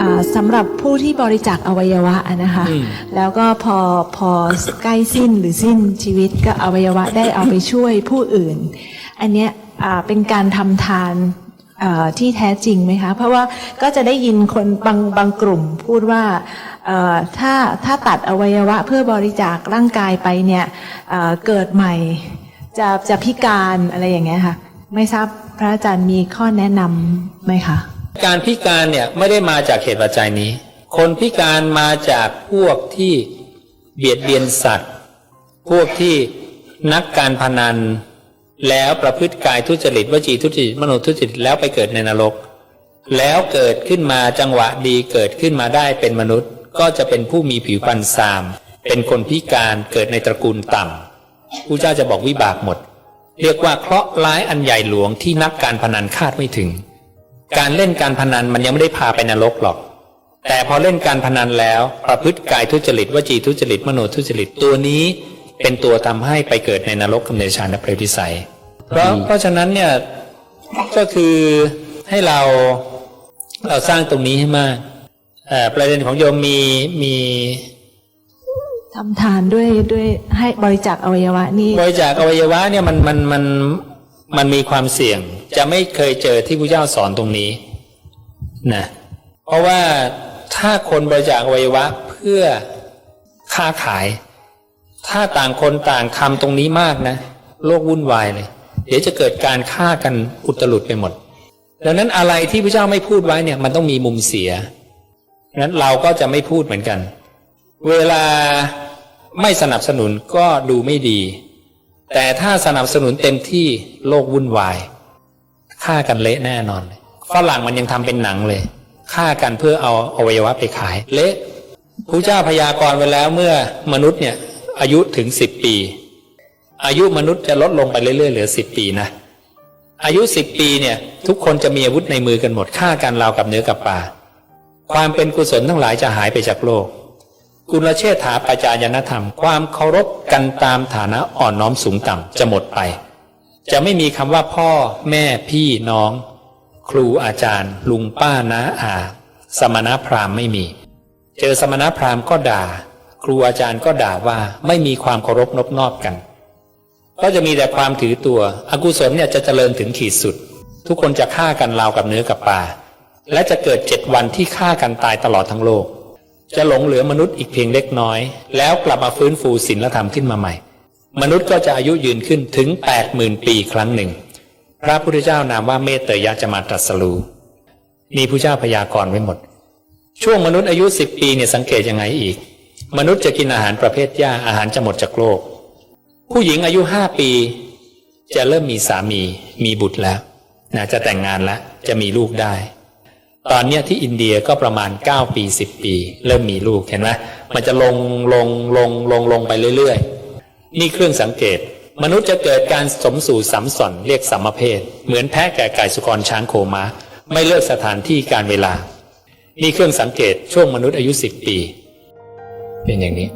อ่าสำหรับผู้ที่บริจาคอวัยวะอะนะคะ อืม แล้วก็พอพอใกล้สิ้นหรือสิ้นชีวิตก็อวัยวะได้เอาไปช่วยผู้อื่น อันเนี้ยอ่าเป็นการทำทานอ่าที่แท้จริงไหมคะ เพราะว่าก็จะได้ยินคนบางบางกลุ่มพูดว่าเอ่อถ้าถ้าตัดอวัยวะเพื่อบริจาคร่างกายไปเนี่ยเอ่อเกิดใหม่จะจะพิการอะไรอย่างเงี้ยค่ะ ไม่ทราบพระอาจารย์มีข้อแนะนำไหมคะ การพิการเนี่ยไม่ได้มาจากเหตุปัจจัยนี้ คนพิการมาจากพวกที่เบียดเบียนสัตว์ พวกที่นักการพนัน แล้วประพฤติกายทุจริตวจีทุจริตมโนทุจริตแล้วไปเกิดในนรก แล้วเกิดขึ้นมาจังหวะดีเกิดขึ้นมาได้เป็นมนุษย์ ก็จะเป็นผู้มีผิวพรรณซาม เป็นคนพิการเกิดในตระกูลต่ำผู้เจ้าจะบอกวิบากหมด เรียกว่าเคราะห์ร้ายอันใหญ่หลวงที่นักการพนันคาดไม่ถึง การเล่นการพนันมันยังไม่ได้พาไปนรกหรอก แต่พอเล่นการพนันแล้ว ประพฤติกายทุจริตวจีทุจริตมโนทุจริตตัวนี้เป็นตัวทำให้ไปเกิดในนรกกับเนรชานเปรตวิสัยเพราะเพราะฉะนั้นเนี่ยก็คือให้เราเราสร้างตรงนี้ให้มากเอ่อประเด็นของโยมมีมีทำทานด้วยด้วยให้บริจาคอวัยวะนี่บริจาคอวัยวะเนี่ยมันมันมันมันมีความเสี่ยง จะไม่เคยเจอที่พระเจ้าสอนตรงนี้นะเพราะว่าถ้าคนบริจาคอวัยวะเพื่อค้าขาย ถ้าต่างคนต่างทำตรงนี้มากนะ โลกวุ่นวายเลย เดี๋ยวจะเกิดการฆ่ากันอุตลุดไปหมด ดังนั้นอะไรที่พระเจ้าไม่พูดไว้เนี่ย มันต้องมีมุมเสียนั้นเราก็จะไม่พูดเหมือนกัน เวลาไม่สนับสนุนก็ดูไม่ดี แต่ถ้าสนับสนุนเต็มที่โลกวุ่นวาย ฆ่ากันเละแน่นอนฝรั่งมันยังทำเป็นหนังเลยฆ่ากันเพื่อเอาอวัยวะไปขาย เละพระเจ้าพยากรณ์ไว้แล้วเมื่อมนุษย์เนี่ยอายุถึงสิบปี อายุมนุษย์จะลดลงไปเรื่อยๆเหลือสิบปีนะอายุสิบปีเนี่ย ทุกคนจะมีอาวุธในมือกันหมดฆ่ากันราวกับเนื้อกับปลาความเป็นกุศลทั้งหลายจะหายไปจากโลก กุลเชษฐาปัจจายนธรรม ความเคารพกันตามฐานะอ่อนน้อมสูงต่ำจะหมดไป จะไม่มีคำว่าพ่อแม่พี่น้อง ครูอาจารย์ ลุงป้าน้าอา สมณพราหมณ์ไม่มี เจอสมณพราหมณ์ก็ด่า ครูอาจารย์ก็ด่าว่าไม่มีความเคารพนบนอบกัน ก็จะมีแต่ความถือตัว อกุศลเนี่ยจะเจริญถึงขีดสุด ทุกคนจะฆ่ากันราวกับเนื้อกับปลาและจะเกิดเจ็ดวันที่ฆ่ากันตายตลอดทั้งโลก จะหลงเหลือมนุษย์อีกเพียงเล็กน้อย แล้วกลับมาฟื้นฟูศีลธรรมขึ้นมาใหม่ มนุษย์ก็จะอายุยืนขึ้นถึงแปดหมื่นปีครั้งหนึ่ง พระพุทธเจ้านามว่าเมตเตยะจะมาตรัสรู้มีผู้เจ้าพยากรณ์ไว้หมด ช่วงมนุษย์อายุสิบปีเนี่ยสังเกตยังไงอีก มนุษย์จะกินอาหารประเภทหญ้าอาหารจะหมดจากโลก ผู้หญิงอายุห้าปี จะเริ่มมีสามี มีบุตรแล้วนะจะแต่งงานแล้วจะมีลูกได้ ตอนเนี้ยที่อินเดียก็ประมาณ 9 ปี 10 ปี เริ่มมีลูกเห็นไหมมันจะลงลงลงลงลงไปเรื่อยๆ นี่เครื่องสังเกต มนุษย์จะเกิดการสมสู่สัมสอนเรียกสัมเพศเหมือนแพะแก่ไก่สุกรช้างโคมาไม่เลือกสถานที่การเวลา นี่เครื่องสังเกตช่วงมนุษย์อายุ10ปี เป็นอย่างนี้